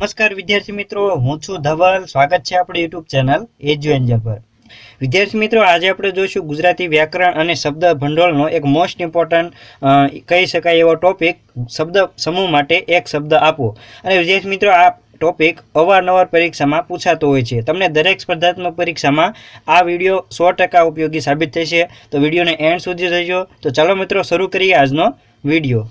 નમસ્કાર વિદ્યાર્થી મિત્રો, હું છું ધવલ. સ્વાગત છે આપણી યુટ્યુબ ચેનલ એજ્યુ એન્જલ પર. વિદ્યાર્થી મિત્રો, આજે આપણે જોઈશું ગુજરાતી વ્યાકરણ અને શબ્દ ભંડોળનો એક મોસ્ટ ઇમ્પોર્ટન્ટ કહી શકાય એવો ટોપિક શબ્દ સમૂહ માટે એક શબ્દ આપો અને વિદ્યાર્થી મિત્રો, આ ટોપિક અવારનવાર પરીક્ષામાં પૂછાતો હોય છે. તમને દરેક સ્પર્ધાત્મક પરીક્ષામાં આ વીડિયો સો ટકા ઉપયોગી સાબિત થશે. તો વિડીયોને એન્ડ સુધી જજો. તો ચાલો મિત્રો, શરૂ કરીએ આજનો વીડિયો.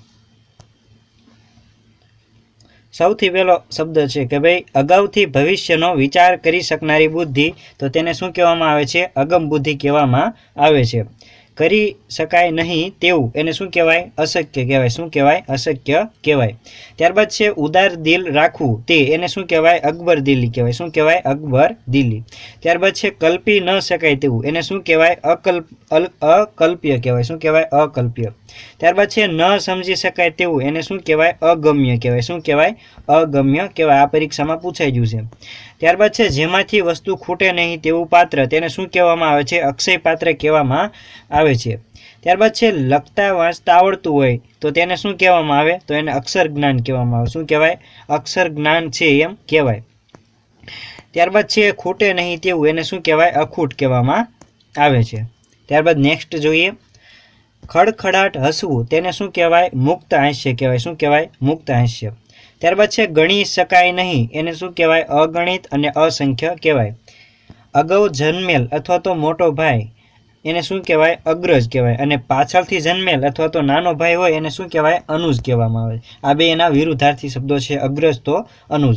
સૌથી પહેલો શબ્દ છે કે ભાઈ, અગાઉથી ભવિષ્યનો વિચાર કરી શકનારી બુદ્ધિ, તો તેને શું કહેવામાં આવે છે? અગમ બુદ્ધિ કહેવામાં આવે છે. કરી શકાય નહીં તેવું. એને શું કહેવાય? અશક્ય કહેવાય. શું કહેવાય? અશક્ય કહેવાય. ત્યારબાદ છે ઉદાર દિલ રાખવું. તે એને શું કહેવાય? અકબર દિલી કહેવાય. શું કહેવાય? અકબર દિલી ત્યારબાદ છે કલ્પી ન શકાય તેવું. એને શું કહેવાય? અકલ્પ અકલ્પ્ય કહેવાય. શું કહેવાય? અકલ્પ્ય. ત્યારબાદ છે ન સમજી શકાય તેવું. એને શું કહેવાય? અગમ્ય કહેવાય. શું કહેવાય? અગમ્ય કહેવાય. આ પરીક્ષામાં પૂછાઈ ગયું છે. ત્યારબાદ છે, જેમાંથી વસ્તુ ખૂટે નહીં તેવું પાત્ર. તેને શું કહેવામાં આવે છે? અક્ષય પાત્ર કહેવામાં આવે છે. ત્યારબાદ છે, લખતા વાંચતા આવડતું હોય તો તેને શું કહેવામાં આવે? તો એને અક્ષર જ્ઞાન કહેવામાં આવે. શું કહેવાય? અક્ષર જ્ઞાન છે એમ કહેવાય. ત્યારબાદ છે, ખૂટે નહીં તેવું, એને શું કહેવાય? અખૂટ કહેવામાં આવે છે. ત્યારબાદ નેક્સ્ટ જોઈએ. ખડખડાટ હસવું, તેને શું કહેવાય? મુક્ત હાસ્ય કહેવાય. શું કહેવાય? મુક્ત હાસ્ય. ત્યારબાદ છે, ગણી શકાય નહીં. એને શું કહેવાય? અગણિત અને અસંખ્ય કહેવાય. અગાઉ જન્મેલ અથવા તો મોટો ભાઈ, એને શું કહેવાય? અગ્રજ કહેવાય. અને પાછળથી જન્મેલ અથવા તો નાનો ભાઈ હોય, એને શું કહેવાય? અનુજ કહેવામાં આવે. આ બે એના વિરુદ્ધાર્થી શબ્દો છે. અગ્રજ તો અનુજ.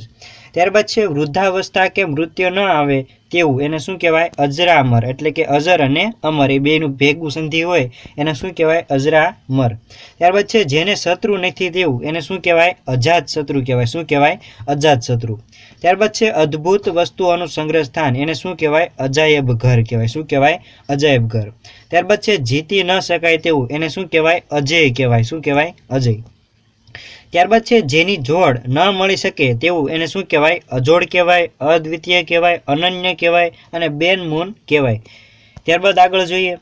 ત્યારબાદ છે, વૃદ્ધાવસ્થા કે મૃત્યુ ન આવે તેવું. એને શું કહેવાય? અજરામર. એટલે કે અજર અને અમર. એ બેનું ભેગું સંધિ હોય, એને શું કહેવાય? અજરામર. ત્યારબાદ છે, જેને શત્રુ નથી તેવું, એને શું કહેવાય? અજાત શત્રુ કહેવાય. શું કહેવાય? અજાત શત્રુ. ત્યારબાદ છે, અદ્ભુત વસ્તુઓનું સંગ્રહ સ્થાન એને શું કહેવાય? અજાયબ ઘર કહેવાય. શું કહેવાય? અજાયબ ઘર. ત્યારબાદ છે, જીતી ન શકાય તેવું. એને શું કહેવાય? અજય કહેવાય. શું કહેવાય? અજય. ત્યારબાદ છે, જેની જોડ ન મળી શકે તેવું એને શું કહેવાય? અજોડ કહેવાય, અદ્વિતીય કહેવાય, અનન્ય કહેવાય અને બેનમૂન કહેવાય. ત્યારબાદ આગળ જોઈએ.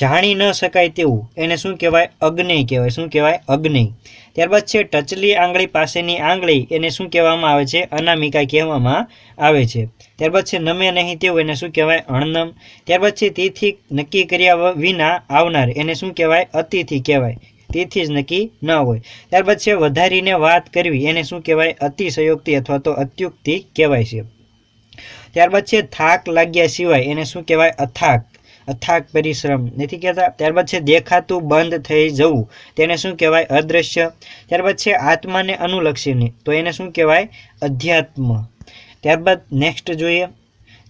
જાણી ન શકાય તેવું એને શું કહેવાય? અગ્નિ કહેવાય. શું કહેવાય? અગ્નિ. ત્યારબાદ છે, ટચલી આંગળી પાસેની આંગળી એને શું કહેવામાં આવે છે? અનામિકા કહેવામાં આવે છે. ત્યારબાદ છે, નમે નહીં તેવું એને શું કહેવાય? અણનમ. ત્યારબાદ છે, તિથિ નક્કી કર્યા વિના આવનાર એને શું કહેવાય? અતિથિ કહેવાય. તેથી જ નક્કી ન હોય. ત્યારબાદ છે, વધારીને વાત કરવી. એને શું કહેવાય? અતિશયોક્તિ અથવા તો અત્યુક્તિ કહેવાય છે. ત્યારબાદ છે, થાક લાગ્યા સિવાય એને શું કહેવાય? અથાક. અથાક પરિશ્રમ. નથી કહેતા? ત્યારબાદ છે, દેખાતું બંધ થઈ જવું. તેને શું કહેવાય? અદ્રશ્ય. ત્યારબાદ છે, આત્માને અનુલક્ષીને. તો એને શું કહેવાય? અધ્યાત્મ. ત્યારબાદ નેક્સ્ટ જોઈએ.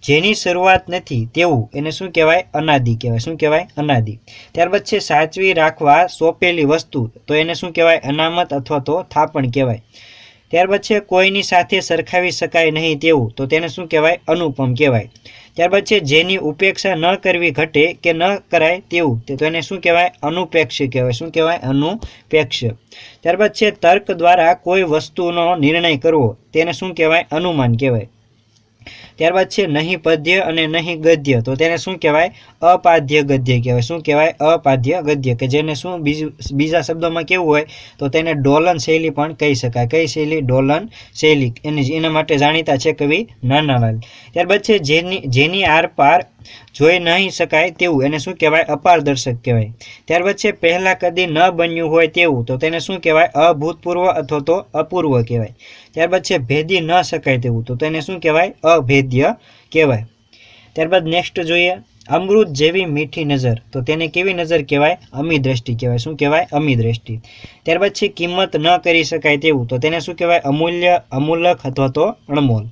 જેની શરૂઆત નથી, તેવું. એને શું કહેવાય? અનાદિ કહેવાય. શું કહેવાય? અનાદિ. ત્યારબાદ છે, સાચવી રાખવા સોંપેલી વસ્તુ. તો એને શું કહેવાય? અનામત અથવા તો થાપણ કહેવાય. ત્યારબાદ છે, કોઈની સાથે સરખાવી શકાય નહીં તેવું. તો તેને શું કહેવાય? અનુપમ કહેવાય. ત્યારબાદ છે, જેની ઉપેક્ષા ન કરવી ઘટે કે ન કરાય તેવું. તે એને શું કહેવાય? અનુપેક્ષ કહેવાય. શું કહેવાય? અનુપેક્ષ. ત્યારબાદ છે, તર્ક દ્વારા કોઈ વસ્તુનો નિર્ણય કરવો. તેને શું કહેવાય? અનુમાન કહેવાય. ત્યારબાદ છે નહીં પદ્ય અને નહીં ગદ્ય. તો તેને શું કહેવાય? અપાધ્ય ગદ્ય કહેવાય. શું કહેવાય? અપાધ્ય ગદ્ય, કે જેને શું બીજું, બીજા શબ્દોમાં કેવું હોય, તો તેને ડોલન શૈલી પણ કહી શકાય. કઈ શૈલી? ડોલન શૈલી. એની એના માટે જાણીતા છે કવિ નાનાલાલ. ત્યારબાદ છે જેની જેની આરપાર જોઈ નહીં શકાય તેવું. એને શું કહેવાય? અપારદર્શક કહેવાય. ત્યારબાદ છે, પહેલાં કદી ન બન્યું હોય તેવું, તો તેને શું કહેવાય? અભૂતપૂર્વ અથવા તો અપૂર્વ કહેવાય. ત્યારબાદ છે, ભેદી ન શકાય તેવું, તો તેને શું કહેવાય? અભેદ્ય કહેવાય. ત્યારબાદ નેક્સ્ટ જોઈએ, અમૃત જેવી મીઠી નજર, તો તેને કેવી નજર કહેવાય? અમી દ્રષ્ટિ કહેવાય. શું કહેવાય? અમી દ્રષ્ટિ ત્યારબાદ છે, કિંમત ન કરી શકાય તેવું, તો તેને શું કહેવાય? અમૂલ્ય, અમૂલક અથવા તો અણમોલ.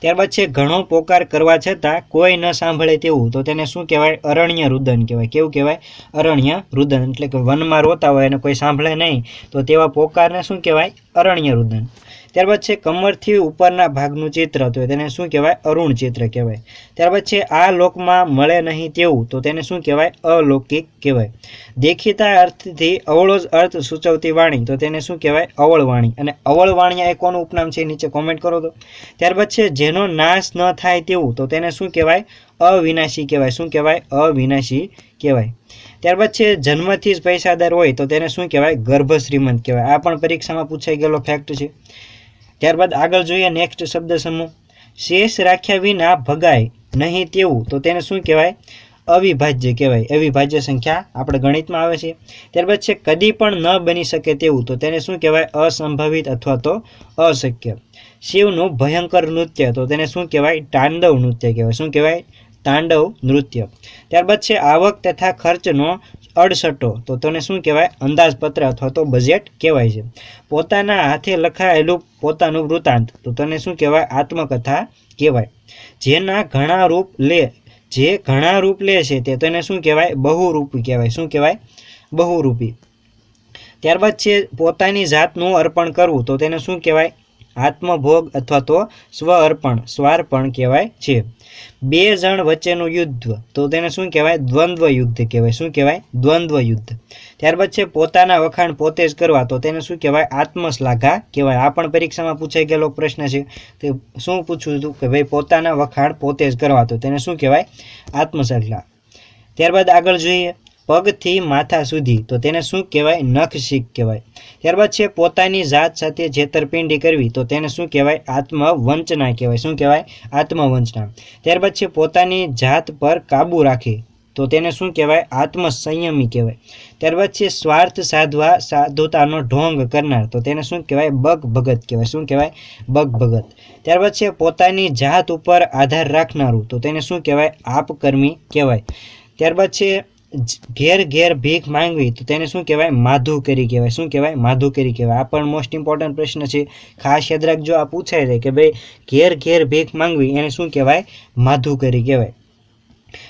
ત્યારબાદ છે, ઘણો પોકાર કરવા છતાં કોઈ ન સાંભળે તેવું. તો તેને શું કહેવાય? અરણ્ય રુદન કહેવાય. કેવું કહેવાય? અરણ્ય રુદન. એટલે કે વનમાં રોતા હોય અને કોઈ સાંભળે નહીં. તો તેવા પોકારને શું કહેવાય? અરણ્ય રુદન. ત્યારબાદ છે કમરથી ઉપરના ભાગનું ચિત્ર, તો તેને શું કહેવાય? અરુણ ચિત્ર કહેવાય. ત્યારબાદ છે આ લોકમાં મળે નહીં તેવું, તો તેને શું કહેવાય? અલૌકિક કહેવાય. દેખીતા અર્થથી અવળો જ અર્થ સૂચવતી વાણી, તો તેને શું કહેવાય? અવળવાણી. અને અવળવાણી એ કોનું ઉપનામ છે? નીચે કોમેન્ટ કરો તો. ત્યારબાદ છે જેનો નાશ ન થાય તેવું, તો તેને શું કહેવાય? અવિનાશી કહેવાય. શું કહેવાય? અવિનાશી કહેવાય. ત્યારબાદ છે જન્મથી જ પૈસાદાર હોય, તો તેને શું કહેવાય? ગર્ભ શ્રીમંત કહેવાય. આ પણ પરીક્ષામાં પૂછાઈ ગયેલો ફેક્ટ છે. ત્યારબાદ આગળ જોઈએ નેક્સ્ટ શબ્દ સમૂહ. શેષ રાખ્યા વિના ભગાય નહીં તેવું. તો તેને શું કહેવાય? અવિભાજ્ય કહેવાય. અવિભાજ્ય સંખ્યા આપણે ગણિતમાં આવે છે. ત્યારબાદ છે, કદી પણ ન બની શકે તેવું. તો તેને શું કહેવાય? અસંભવિત અથવા તો અશક્ય. શિવનું ભયંકર નૃત્ય. તો તેને શું કહેવાય? તાંડવ નૃત્ય કહેવાય. શું કહેવાય? તાંડવ નૃત્ય. ત્યારબાદ છે, આવક તથા ખર્ચનો અડસટ્ટો તો તેને શું કહેવાય? અંદાજપત્ર અથવા તો બજેટ કહેવાય છે. પોતાના હાથે લખાયેલું પોતાનું વૃત્તાંત. તો તેને શું કહેવાય? આત્મકથા કહેવાય. જેના ઘણા રૂપ લે, જે ઘણા રૂપ લે છે, તે તેને શું કહેવાય? બહુરૂપી કહેવાય. શું કહેવાય? બહુરૂપી. ત્યારબાદ છે, પોતાની જાતનું અર્પણ કરવું. તો તેને શું કહેવાય? આત્મભોગ અથવા તો સ્વ અર્પણ સ્વાર્પણ કહેવાય છે. બે જણ વચ્ચેનું યુદ્ધ, તો તેને શું કહેવાય? દ્વંદ્વ યુદ્ધ કહેવાય. શું કહેવાય? દ્વંદ્વ યુદ્ધ. ત્યારબાદ છે, પોતાના વખાણ પોતે જ કરવા, તો તેને શું કહેવાય? આત્મશ્લાઘા કહેવાય. આ પણ પરીક્ષામાં પૂછાઈ ગયેલો પ્રશ્ન છે. તે શું પૂછ્યું હતું? કે ભાઈ, પોતાના વખાણ પોતે જ કરવા, તો તેને શું કહેવાય? આત્મશ્લાઘા. ત્યારબાદ આગળ જોઈએ. પગથી માથા સુધી. તો તેને શું કહેવાય? નખશીખ કહેવાય. ત્યારબાદ છે પોતાની જાત સાથે છેતરપિંડી કરવી. તો તેને શું કહેવાય? આત્મવંચના કહેવાય. શું કહેવાય? આત્મવંચના. ત્યારબાદ છે પોતાની જાત પર કાબુ રાખી. તો તેને શું કહેવાય? આત્મસંયમી કહેવાય. ત્યારબાદ છે સ્વાર્થ સાધવા, સાધુતાનો ઢોંગ કરનાર. તો તેને શું કહેવાય? બગ ભગત કહેવાય. શું કહેવાય? બગ ભગત ત્યારબાદ છે પોતાની જાત ઉપર આધાર રાખનારું. તો તેને શું કહેવાય? આપકર્મી કહેવાય. ત્યારબાદ છે ઘેર ઘેર ભીખ માંગવી, તો તેને શું કહેવાય? માધુકરી કહેવાય. શું કહેવાય? માધુકરી કહેવાય. આ પણ મોસ્ટ ઇમ્પોર્ટન્ટ પ્રશ્ન છે. ખાસ યાદ રાખજો, આ પૂછાય છે કે ભાઈ, ઘેર ઘેર ભીખ માંગવી, એને શું કહેવાય? માધુકરી કહેવાય.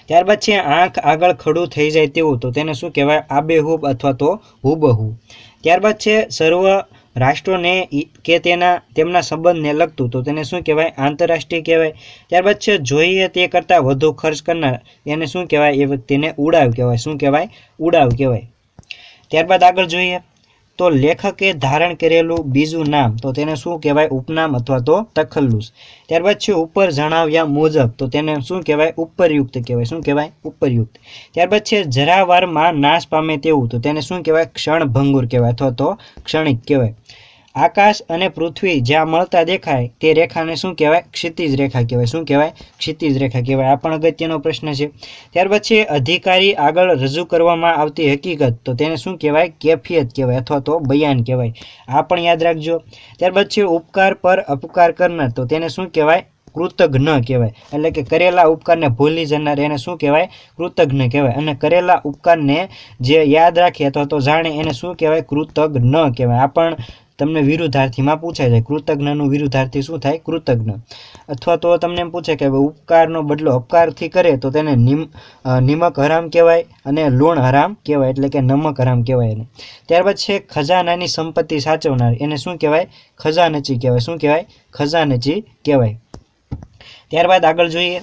ત્યારબાદ છે, આંખ આગળ ખડું થઈ જાય તેવું, તો તેને શું કહેવાય? આબેહૂબ અથવા તો હુબહુ. ત્યારબાદ છે, સર્વ રાષ્ટ્રોને કે તેના, તેમના સંબંધને લગતું, તો તેને શું કહેવાય? આંતરરાષ્ટ્રીય કહેવાય. ત્યારબાદ છે, જોઈએ તે કરતાં વધુ ખર્ચ કરનાર, એને શું કહેવાય? એ વ્યક્તિને ઉડાવ કહેવાય. શું કહેવાય? ઉડાવ કહેવાય. ત્યારબાદ આગળ જોઈએ. તો લેખકે ધારણ કરેલું બીજું નામ, તો તેને શું કહેવાય? ઉપનામ અથવા તો તખલ્લુસ. ત્યારબાદ છે ઉપર જણાવ્યા મુજબ, તો તેને શું કહેવાય? ઉપરયુક્ત કહેવાય. શું કહેવાય? ઉપરયુક્ત. ત્યારબાદ છે જરાવારમાં નાશ પામે તેવું, તો તેને શું કહેવાય? ક્ષણભંગુર કહેવાય અથવા તો ક્ષણિક કહેવાય. આકાશ અને પૃથ્વી જ્યાં મળતા દેખાય તે રેખાને શું કહેવાય? ક્ષિતિજ રેખા કહેવાય. શું કહેવાય? ક્ષિતિજ રેખા કહેવાય. આ પણ અગત્યનો પ્રશ્ન છે. ત્યારબાદ છે અધિકારી આગળ રજૂ કરવામાં આવતી હકીકત, તો તેને શું કહેવાય? કેફિયત કહેવાય અથવા તો બયાન કહેવાય. આ પણ યાદ રાખજો. ત્યારબાદ છે ઉપકાર પર અપકાર કરનાર, તો તેને શું કહેવાય? કૃતજ્ઞ કહેવાય. એટલે કે કરેલા ઉપકારને ભૂલી જનાર, એને શું કહેવાય? કૃતજ્ઞ કહેવાય. અને કરેલા ઉપકારને જે યાદ રાખે અથવા તો જાણે, એને શું કહેવાય? કૃતજ્ઞ કહેવાય. આ પણ તમને વિરુદ્ધાર્થીમાં પૂછાય છે, કૃતજ્ઞનું વિરુદ્ધાર્થી શું થાય? કૃતજ્ઞ. અથવા તો તમને એમ પૂછે કે ઉપકારનો બદલો અપકારથી કરે તો તેને નિમ નિમક હરામ કહેવાય અને લોણ હરામ કહેવાય, એટલે કે નમક હરામ કહેવાય એને. ત્યારબાદ છે ખજાનાની સંપત્તિ સાચવનાર, એને શું કહેવાય? ખજાનચી કહેવાય. શું કહેવાય? ખજાનચી કહેવાય. ત્યારબાદ આગળ જોઈએ.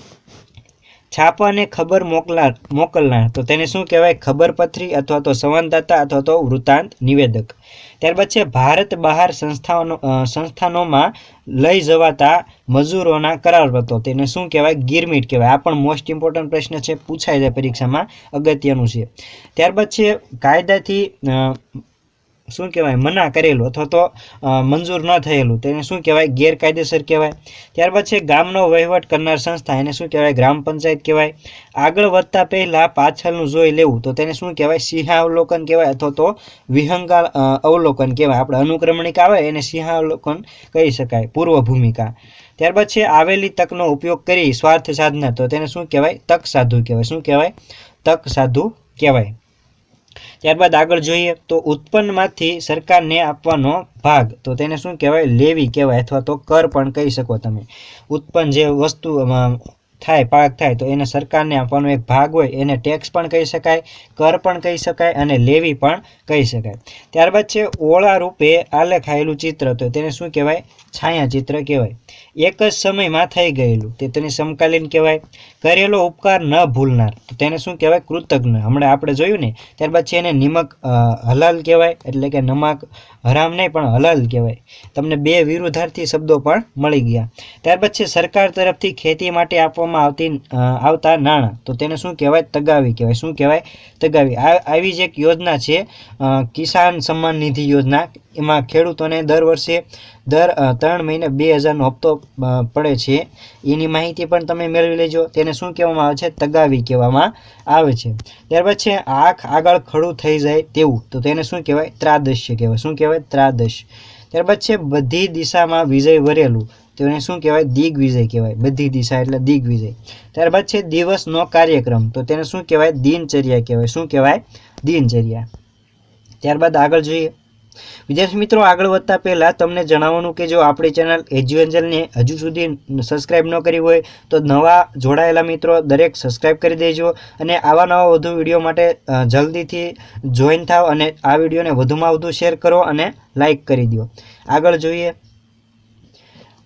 છાપાને ખબર મોકલાર મોકલનાર. તો તેને શું કહેવાય? ખબરપત્રી અથવા તો સંવાદદાતા અથવા તો વૃત્તાંત નિવેદક. ત્યારબાદ છે, ભારત બહાર સંસ્થાઓનો સંસ્થાનોમાં લઈ જવાતા મજૂરોના કરારપત્રો. તેને શું કહેવાય? ગિરમીટ કહેવાય. આ પણ મોસ્ટ ઇમ્પોર્ટન્ટ પ્રશ્ન છે. પૂછાય છે પરીક્ષામાં. અગત્યનું છે. ત્યારબાદ છે, કાયદાથી શું કહેવાય, મના કરેલું અથવા તો મંજૂર ન થયેલું. તેને શું કહેવાય? ગેરકાયદેસર કહેવાય. ત્યારબાદ છે ગામનો વહીવટ કરનાર સંસ્થા, એને શું કહેવાય? ગ્રામ પંચાયત કહેવાય. આગળ વધતા પહેલાં પાછળનું જોઈ લેવું, તો તેને શું કહેવાય? સિંહાવલોકન કહેવાય અથવા તો વિહંગા અવલોકન કહેવાય. આપણે અનુક્રમણિક આવે, એને સિંહાવલોકન કહી શકાય, પૂર્વ ભૂમિકા. ત્યારબાદ છે આવેલી તકનો ઉપયોગ કરી સ્વાર્થ સાધનાર તો તેને શું કહેવાય? તક સાધુ કહેવાય. શું કહેવાય? તક સાધુ કહેવાય. ત્યારબાદ આગળ જોઈએ તો ઉત્પન્નમાંથી સરકારને આપવાનો ભાગ. તો તેને શું કહેવાય? લેવી કહેવાય અથવા તો કર પણ કહી શકો તમે. ઉત્પન્ન જે વસ્તુ થાય, પાક થાય, તો એને સરકારને આપવાનો એક ભાગ હોય, એને ટેક્સ પણ કહી શકાય, કર પણ કહી શકાય અને લેવી પણ કહી શકાય. ત્યારબાદ છે, ઓળા રૂપે આલેખાયેલું ચિત્ર, તો તેને શું કહેવાય? છાયાચિત્ર કહેવાય. એક જ સમયમાં થઈ ગયેલું, તે તેને સમકાલીન કહેવાય. કરેલો ઉપકાર ન ભૂલનાર, તો તેને શું કહેવાય? કૃતજ્ઞ. હમણાં આપણે જોયું ને, ત્યારબાદ છે એને નિમક હલાલ કહેવાય, એટલે કે નમક, હરામ નહીં, પણ હલાલ કહેવાય. તમને બે વિરુદ્ધાર્થી શબ્દો પણ મળી ગયા. ત્યારબાદ છે, સરકાર તરફથી ખેતી માટે આપવામાં આપવામાં આવતી આવતા નાણાં. તો તેને શું કહેવાય? તગાવી કહેવાય. શું કહેવાય? તગાવી. આવી જ એક યોજના છે કિસાન સન્માન નિધિ યોજના. એમાં ખેડૂતોને દર વર્ષે દર ત્રણ મહિને બે હજારનો હપ્તો પડે છે. એની માહિતી પણ તમે મેળવી લેજો. તેને શું કહેવામાં આવે છે? તગાવી કહેવામાં આવે છે. ત્યારબાદ છે, આંખ આગળ ખડું થઈ જાય તેવું. તો તેને શું કહેવાય? ત્રાદશ્ય કહેવાય. શું કહેવાય? ત્રાદશ ત્યારબાદ છે, બધી દિશામાં વિજય વરેલું. તો એને શું કહેવાય? દિગ્વિજય કહેવાય. બધી દિશા એટલે દિગ્વિજય. ત્યારબાદ છે દિવસનો કાર્યક્રમ. તો તેને શું કહેવાય? દિનચર્યા કહેવાય. શું કહેવાય? દિનચર્યા. ત્યારબાદ આગળ જોઈએ. વિદ્યાર્થી મિત્રો, આગળ વધતા પહેલાં તમને જણાવવાનું કે જો આપણી ચેનલ એજ્યુએન્જલને હજુ સુધી સબસ્ક્રાઇબ ન કરી હોય, તો નવા જોડાયેલા મિત્રો દરેક સબસ્ક્રાઇબ કરી દેજો અને આવા નવા વધુ વીડિયો માટે જલ્દીથી જોઈન થાવ અને આ વિડીયોને વધુમાં વધુ શેર કરો અને લાઈક કરી દો આગળ જોઈએ.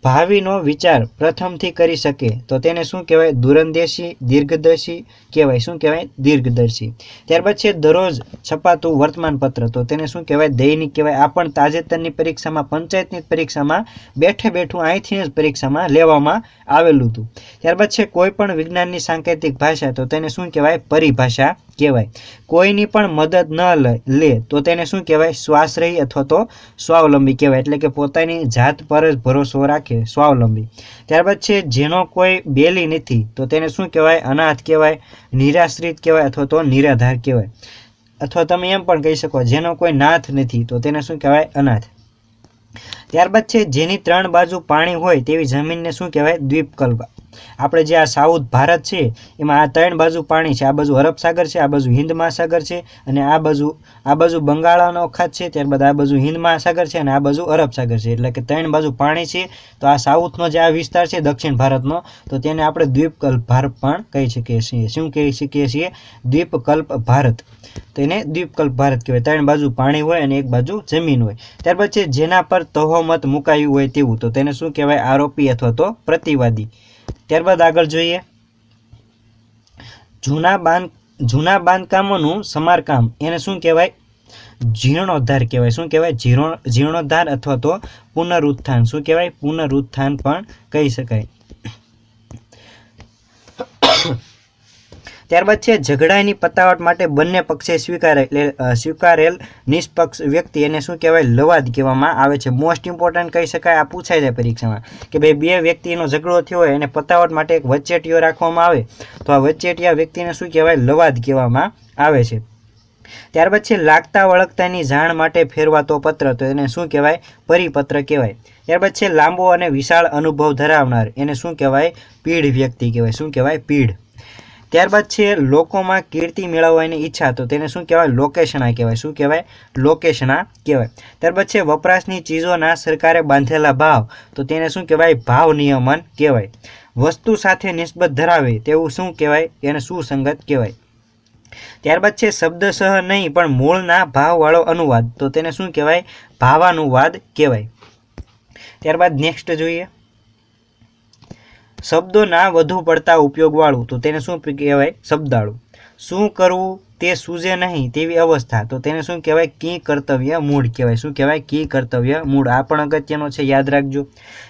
ભાવિનો વિચાર પ્રથમથી કરી શકે, તો તેને શું કહેવાય? દૂરંદેશી, દીર્ઘદર્શી કહેવાય. શું કહેવાય? દીર્ઘદર્શી. ત્યારબાદ છે દરરોજ છપાતું વર્તમાનપત્ર, તો તેને શું કહેવાય? દૈનિક કહેવાય. આ પણ તાજેતરની પરીક્ષામાં, પંચાયતની પરીક્ષામાં, બેઠે બેઠું અહીંથી જ પરીક્ષામાં લેવામાં આવેલું હતું. ત્યારબાદ છે કોઈ પણ વિજ્ઞાનની સાંકેતિક ભાષા, તો તેને શું કહેવાય? પરિભાષા કહેવાય. કોઈની પણ મદદ ન લે- તો તેને શું કહેવાય? શ્વાસરહી અથવા તો સ્વાવલંબી કહેવાય. એટલે કે પોતાની જાત પર જ ભરોસો રાખે, સ્વાવલંબી. ત્યારબાદ છે, જેનો કોઈ બેલી નથી, તો તેને શું કહેવાય? અનાથ કહેવાય, નિરાશ્રિત કહેવાય અથવા તો નિરાધાર કહેવાય. અથવા તમે એમ પણ કહી શકો, જેનો કોઈ નાથ નથી, તો તેને શું કહેવાય? અનાથ. ત્યારબાદ છે, જેની ત્રણ બાજુ પાણી હોય, તેવી જમીનને શું કહેવાય? દ્વીપકલ્પ. આપણે જે આ સાઉથ ભારત છે, એમાં આ ત્રણ બાજુ પાણી છે. આ બાજુ અરબ છે, આ બાજુ હિન્દ મહાસાગર છે અને આ બાજુ આ બાજુ બંગાળાનો અખાત છે, ત્યારબાદ આ બાજુ હિન્દ મહાસાગર છે અને આ બાજુ અરબ છે. એટલે કે ત્રણ બાજુ પાણી છે. તો આ સાઉથનો જે આ વિસ્તાર છે, દક્ષિણ ભારતનો, તો તેને આપણે દ્વીપકલ્પ ભારત પણ કહી શકીએ છીએ. શું કહી શકીએ છીએ? દ્વીપકલ્પ ભારત. તો એને દ્વીપકલ્પ ભારત કહેવાય. ત્રણ બાજુ પાણી હોય અને એક બાજુ જમીન હોય. ત્યારબાદ છે, જેના પર તહોમત મુકાયું હોય તેવું. તો તેને શું કહેવાય? આરોપી અથવા તો પ્રતિવાદી. ત્યારબાદ આગળ જોઈએ. જૂના બાંધ જૂના બાંધકામોનું સમારકામ, એને શું કહેવાય? જીર્ણોદ્ધાર કહેવાય. શું કહેવાય? જીર્ણો જીર્ણોદ્ધાર અથવા તો પુનરુત્થાન. શું કહેવાય? પુનરુત્થાન પણ કહી શકાય. ત્યારબાદ છે, ઝઘડાની પતાવટ માટે બંને પક્ષે સ્વીકારે સ્વીકારેલ નિષ્પક્ષ વ્યક્તિ એને શું કહેવાય, લવાદ કહેવામાં આવે છે. મોસ્ટ ઇમ્પોર્ટન્ટ કહી શકાય, આ પૂછાય છે પરીક્ષામાં કે ભાઈ, બે વ્યક્તિનો ઝઘડો થયો હોય, એને પતાવટ માટે એક વચ્ચેટીયો રાખવામાં આવે, તો આ વચ્ચેટીયા વ્યક્તિને શું કહેવાય, લવાદ કહેવામાં આવે છે. ત્યારબાદ છે, લાગતા વળગતાની જાણ માટે ફેરવાતો પત્ર, તો એને શું કહેવાય, પરિપત્ર કહેવાય. ત્યારબાદ છે, લાંબો અને વિશાળ અનુભવ ધરાવનાર, એને શું કહેવાય, પીઢ વ્યક્તિ કહેવાય. શું કહેવાય, પીઢ. ત્યારબાદ છે લોકોમાં કીર્તિ મેળવવાની ઈચ્છા, તો તેને શું કહેવાય? લોકેશના કહેવાય. શું કહેવાય? લોકેશના કહેવાય. ત્યારબાદ છે વપરાશની ચીજોના સરકારે બાંધેલા ભાવ, તો તેને શું કહેવાય? ભાવ નિયમન કહેવાય. વસ્તુ સાથે નિસ્બત ધરાવે તેવું શું કહેવાય? એને સુસંગત કહેવાય. ત્યારબાદ છે શબ્દસહ નહીં, પણ મૂળના ભાવવાળો અનુવાદ, તો તેને શું કહેવાય? ભાવાનુવાદ કહેવાય. ત્યારબાદ નેક્સ્ટ જોઈએ. શબ્દોના વધુ પડતા ઉપયોગવાળું. તો તેને શું કહેવાય? શબ્દાળું. શું કરવું? તે સૂઝે નહીં તેવી અવસ્થા. તો તેને શું કહેવાય? કી કર્તવ્ય મૂળ કહેવાય. શું કહેવાય? કી કર્તવ્ય મૂળ. આ પણ અગત્યનો છે, યાદ રાખજો.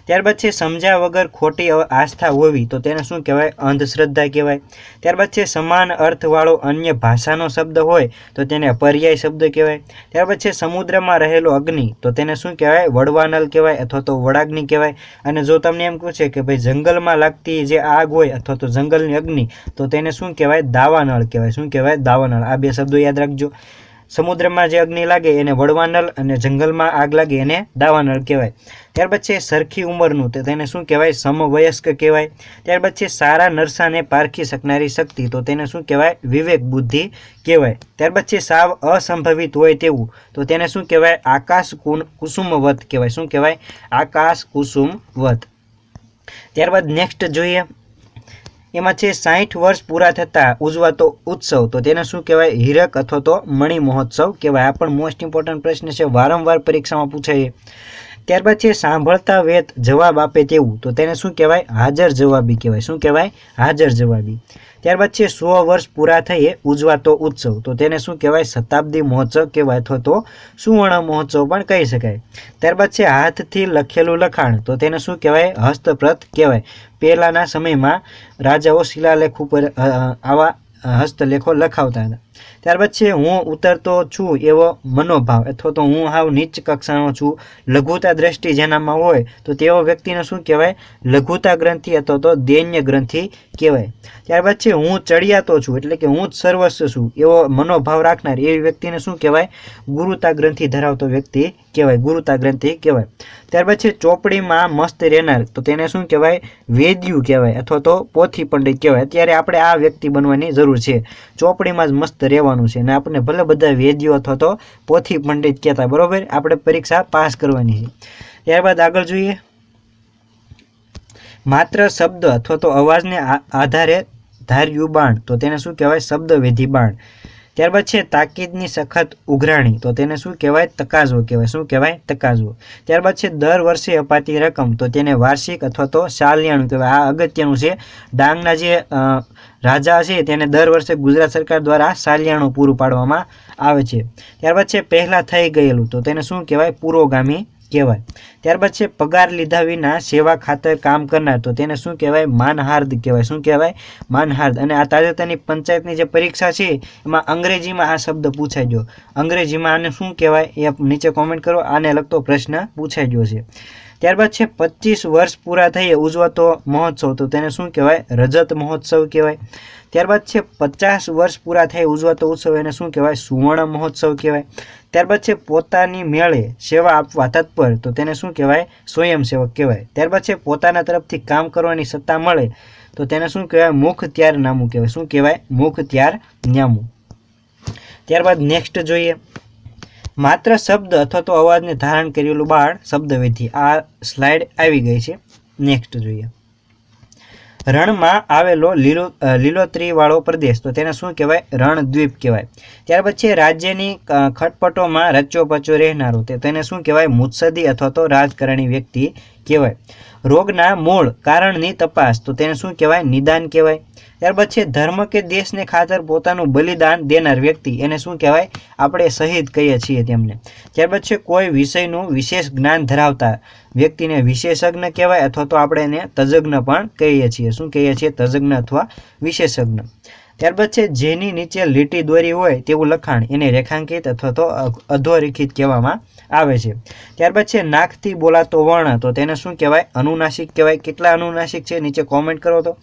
ત્યારબાદ છે, સમજ્યા વગર ખોટી આસ્થા હોવી. તો તેને શું કહેવાય? અંધશ્રદ્ધા કહેવાય. ત્યારબાદ છે, સમાન અર્થવાળો અન્ય ભાષાનો શબ્દ હોય, તો તેને પર્યાય શબ્દ કહેવાય. ત્યારબાદ છે, સમુદ્રમાં રહેલો અગ્નિ. તો તેને શું કહેવાય? વડવાનલ કહેવાય અથવા તો વડાગ્નિ કહેવાય. અને જો તમને એમ પૂછે કે ભાઈ જંગલમાં લાગતી જે આગ હોય અથવા તો જંગલની અગ્નિ, તો તેને શું કહેવાય? દાવાનળ કહેવાય. શું કહેવાય? દાવાનળ. આ બે શબ્દો યાદ રાખજો. સમુદ્રમાં જે અગ્નિ લાગે એને વડવાનળ અને જંગલમાં આગ લાગે એને દાવાનળ કહેવાય. ત્યારબાદ છે સરખી ઉંમરનું, તો તેને શું કહેવાય? સમવયસ્ક કહેવાય. ત્યારબાદ છે સારા નરસાને પારખી શકનારી શક્તિ, તો તેને શું કહેવાય? વિવેક બુદ્ધિ કહેવાય. ત્યારબાદ છે સાવ અસંભવિત હોય તેવું, તો તેને શું કહેવાય? આકાશ કુસુમવત કહેવાય. શું કહેવાય? આકાશ કુસુમવત. ત્યારબાદ નેક્સ્ટ જોઈએ. એમાં છે સાઠ વર્ષ પૂરા થતાં ઉજવાતો ઉત્સવ, તો તેને શું કહેવાય? હીરક અથવા તો મણિ મહોત્સવ કહેવાય. આ પણ મોસ્ટ ઇમ્પોર્ટન્ટ પ્રશ્ન છે. વારંવાર પરીક્ષામાં પૂછાય. ત્યારબાદ છે, સાંભળતા વેત જવાબ આપે તેવું. તો તેને શું કહેવાય? હાજર જવાબી કહેવાય. શું કહેવાય? હાજર જવાબી. ત્યારબાદ છે, સો વર્ષ પૂરા થઈએ ઉજવાતો ઉત્સવ. તો તેને શું કહેવાય? શતાબ્દી મહોત્સવ કહેવાય. અથવા તો સુવર્ણ મહોત્સવ પણ કહી શકાય. ત્યારબાદ છે, હાથથી લખેલું લખાણ. તો તેને શું કહેવાય? હસ્તપ્રત કહેવાય. પહેલાંના સમયમાં રાજાઓ શિલાલેખ ઉપર આવા હસ્તલેખો લખાવતા હતા. ત્યારબાદ છે, હું ઉતરતો છું એવો મનોભાવ, અથવા તો હું હાવ નીચ કક્ષાનો છું. લઘુતા દ્રષ્ટિ જેનામાં હોય, તો તેવો વ્યક્તિને શું કહેવાય? લઘુતા ગ્રંથિ અથવા તો દૈન્ય ગ્રંથિ કહેવાય. ત્યારબાદ છે, હું ચડિયાતો છું, એટલે કે હું જ સર્વસ્વ છું, એવો મનોભાવ રાખનાર, એવી વ્યક્તિને શું કહેવાય? ગુરુતા ગ્રંથિ ધરાવતો વ્યક્તિ કહેવાય, ગુરુતા ગ્રંથિ કહેવાય. ત્યારબાદ છે, ચોપડીમાં મસ્ત રહેનાર, તો તેને શું કહેવાય? વેદ્યુ કહેવાય, અથવા તો પોથી પંડિત કહેવાય. અત્યારે આપણે આ વ્યક્તિ બનવાની જરૂર છે. ચોપડીમાં જ મસ્ત રહેવાનું છે. અને આપણને ભલે બધા વેદ્યો અથવા તો પોથી પંડિત કહેતા, બરોબર? આપણે પરીક્ષા પાસ કરવાની છે. ત્યારબાદ આગળ જોઈએ. માત્ર શબ્દ અથવા તો અવાજને આધારે ધાર્યું બાણ. તો તેને શું કહેવાય? શબ્દવેધી બાણ. ત્યારબાદ છે તાકીદની સખત ઉઘરાણી. તો તેને શું કહેવાય? તકાઝો કહેવાય. શું કહેવાય? તકાઝો. ત્યારબાદ છે દર વર્ષે અપાતી રકમ. તો તેને વાર્ષિક અથવા તો સાલિયાણું કહેવાય. આ અગત્યનું છે. ડાંગના જે રાજા છે તેને દર વર્ષે ગુજરાત સરકાર દ્વારા સાલિયાણું પૂરું પાડવામાં આવે છે. ત્યારબાદ છે પહેલાં થઈ ગયેલું. તો તેને શું કહેવાય? પુરોગામી કહેવાય. ત્યારબાદ છે, પગાર લીધા વિના સેવા ખાતર કામ કરનાર. તો તેને શું કહેવાય? માનહાર્દ કહેવાય. શું કહેવાય? માનહાર્દ. અને આ તાજેતરની પંચાયતની જે પરીક્ષા છે, એમાં અંગ્રેજીમાં આ શબ્દ પૂછાઈ ગયો. અંગ્રેજીમાં આને શું કહેવાય? એ નીચે કોમેન્ટ કરો. આને લગતો પ્રશ્ન પૂછાઈ ગયો છે. ત્યારબાદ છે, પચીસ વર્ષ પૂરા થઈએ ઉજવાતો મહોત્સવ. તો તેને શું કહેવાય? રજત મહોત્સવ કહેવાય. ત્યારબાદ છે, પચાસ વર્ષ પૂરા થઈ ઉજવાતો ઉત્સવ. એને શું કહેવાય? સુવર્ણ મહોત્સવ કહેવાય. ત્યારબાદ છે પોતાની મેળે સેવા આપવા તત્પર, તો તેને શું કહેવાય? સ્વયંસેવક કહેવાય. ત્યારબાદ છે પોતાના તરફથી કામ કરવાની સત્તા મળે, તો તેને શું કહેવાય? મુખ ત્યાર નામું કહેવાય. શું કહેવાય? મુખ ત્યાર નામું. ત્યારબાદ નેક્સ્ટ જોઈએ. માત્ર શબ્દ અથવા તો અવાજને ધારણ કરેલું બાળ શબ્દવેધી આ સ્લાઇડ આવી ગઈ છે. નેક્સ્ટ જોઈએ. રણમાં આવેલો લીલો લીલોતરી લીલોતરીવાળો પ્રદેશ. તો તેને શું કહેવાય? રણદ્વીપ કહેવાય. ત્યાર પછી રાજ્યની ખટપટોમાં રચ્યો પચ્યો રહેનારો તેને શું કહેવાય? મુત્સદી અથવા તો રાજકારણી વ્યક્તિ કહેવાય. રોગના મૂળ કારણની તપાસ, તો તેને શું કહેવાય? નિદાન કહેવાય. ત્યારબાદ છે, ધર્મ કે દેશને ખાતર પોતાનું બલિદાન દેનાર વ્યક્તિ, એને શું કહેવાય? આપણે શહીદ કહીએ છીએ તેમને. ત્યારબાદ છે, કોઈ વિષયનું વિશેષ જ્ઞાન ધરાવતા વ્યક્તિને વિશેષજ્ઞ કહેવાય અથવા તો આપણે એને તજજ્ઞ પણ કહીએ છીએ. શું કહીએ છીએ? તજજ્ઞ અથવા વિશેષજ્ઞ. ત્યારબાદ છે, જેની નીચે લીટી દોરી હોય તેવું લખાણ એને રેખાંકિત અથવા તો અધોરેખિત કહેવામાં આવે છે. ત્યારબાદ છે, નાકથી બોલાતો વર્ણ, તો તેને શું કહેવાય? અનુનાસિક કહેવાય. કેટલા અનુનાસિક છે? નીચે કોમેન્ટ કરો તો.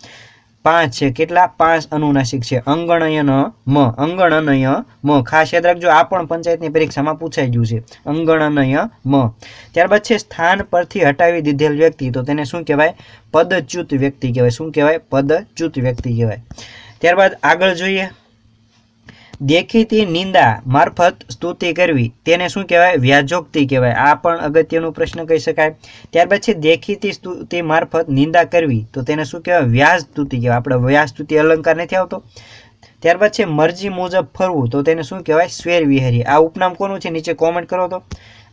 પાંચ છે, કેટલા? પાંચ અનુનાસિક છે. અંગણય મ, અંગણનય મ. ખાસ યાદ રાખજો, આ પણ પંચાયતની પરીક્ષામાં પૂછાઈ ગયું છે. અંગણનય મ. ત્યારબાદ છે, સ્થાન પરથી હટાવી દીધેલ વ્યક્તિ, તો તેને શું કહેવાય? પદચ્યુત વ્યક્તિ કહેવાય. શું કહેવાય? પદચ્યુત વ્યક્તિ કહેવાય. ત્યારબાદ આગળ જોઈએ. દેખીતી નિંદા મારફત સ્તુતિ કરવી. તેને શું કહેવાય? વ્યાજોક્તિ કહેવાય. આ પણ અગત્યનો પ્રશ્ન કહી શકાય. ત્યારબાદ છે, દેખીતી સ્તુતિ મારફત નિંદા કરવી. તો તેને શું કહેવાય? વ્યાજ સ્તુતિ કહેવાય. આપણે વ્યાજ સ્તુતિ અલંકાર નથી આવતો. ત્યારબાદ છે, મરજી મુજબ ફરવું. તો તેને શું કહેવાય? સ્વેર વિહારી આ ઉપનામ કોનું છે? નીચે કોમેન્ટ કરો તો.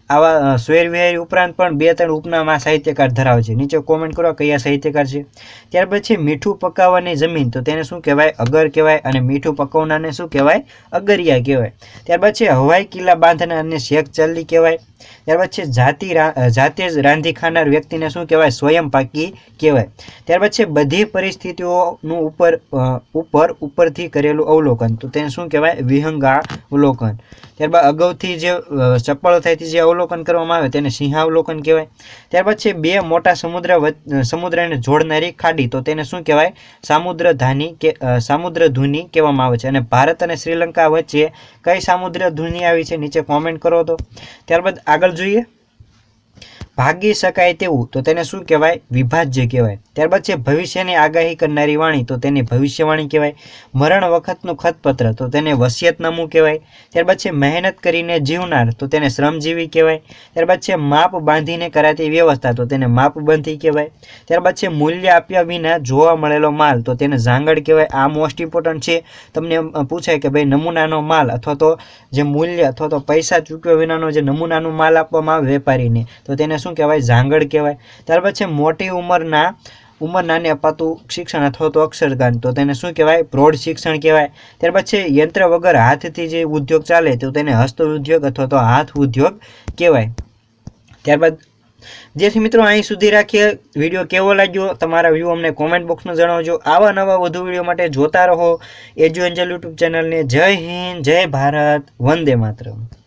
આવા અ, વિહારી ઉપરાંત પણ બે ત્રણ ઉપનામ આ સાહિત્યકાર ધરાવે છે. નીચે કોમેન્ટ કરો કયા સાહિત્યકાર છે. ત્યાર પછી મીઠું પકાવવાની જમીન. તો તેને શું કહેવાય? અગર કહેવાય અને મીઠું પકવનારને શું કહેવાય? અગરિયા કહેવાય. ત્યારબાદ છે હવાઈ કિલ્લા બાંધનારને શેખ ચલ્લી કહેવાય. ત્યારબાદ છે જાતિ જાતે જ રાંધી ખાનાર વ્યક્તિને શું કહેવાય? સ્વયં પાકી કહેવાય. ત્યારબાદ છે બધી પરિસ્થિતિઓનું ઉપર ઉપર ઉપરથી કરેલું અવલોકન. તો તેને શું કહેવાય? વિહંગા અવલોકન ત્યારબાદ અગાઉથી જે અ, ચપળતાથી જે અવલોકન કરવામાં આવે તેને સિંહાવલોકન કહેવાય. ત્યારબાદ છે બે મોટા સમુદ્ર સમુદ્રને જોડનારી ખાડી. તો તેને શું કહેવાય? સામુદ્ર ધાની કે સામુદ્ર ધૂની કહેવામાં આવે છે. અને ભારત અને શ્રીલંકા વચ્ચે કઈ સામુદ્ર ધૂની આવી છે? નીચે કોમેન્ટ કરો તો. ત્યારબાદ આગળ જોઈએ. ભાગી શકાય તેવું, તો તેને શું કહેવાય? વિભાજ્ય કહેવાય. ત્યારબાદ છે, ભવિષ્યની આગાહી કરનારી વાણી, તો તેને ભવિષ્યવાણી કહેવાય. મરણ વખતનું ખતપત્ર, તો તેને વસિયતનામું કહેવાય. ત્યારબાદ છે, મહેનત કરીને જીવનાર, તો તેને શ્રમજીવી કહેવાય. ત્યારબાદ છે, માપ બાંધીને કરાતી વ્યવસ્થા, તો તેને માપબંધી કહેવાય. ત્યારબાદ છે, મૂલ્ય આપ્યા વિના જોવા મળેલો માલ, તો તેને ઝાંગડ કહેવાય. આ મોસ્ટ ઇમ્પોર્ટન્ટ છે. તમને પૂછાય કે ભાઈ, નમૂનાનો માલ, અથવા તો જે મૂલ્ય, અથવા તો પૈસા ચૂકવ્યા વિનાનો જે નમૂનાનો માલ આપવામાં આવે વેપારીને, તો તેને શું શું કહેવાય? ઝાંગડ કહેવાય. ત્યારબાદ છે મોટી ઉંમરના ઉંમરનાને અપાતું શિક્ષણ અથવા તો અક્ષરદાન તો તેને શું કહેવાય? પ્રૌઢ શિક્ષણ કહેવાય. ત્યારબાદ છે યંત્ર વગર હાથથી જે ઉદ્યોગ ચાલે, તો તેને હસ્ત ઉદ્યોગ અથવા તો હાથ ઉદ્યોગ કહેવાય. ત્યારબાદ જેથી મિત્રો અહીં સુધી રાખીએ. વીડિયો કેવો લાગ્યો? તમારા વ્યૂ અમને કોમેન્ટ બોક્સમાં જણાવજો. આવા નવા વધુ વીડિયો માટે જોતા રહો. એજ્યુ એન્જલ યુટ્યુબ ચેનલને જય હિન્દ, જય ભારત, વંદે માતરમ.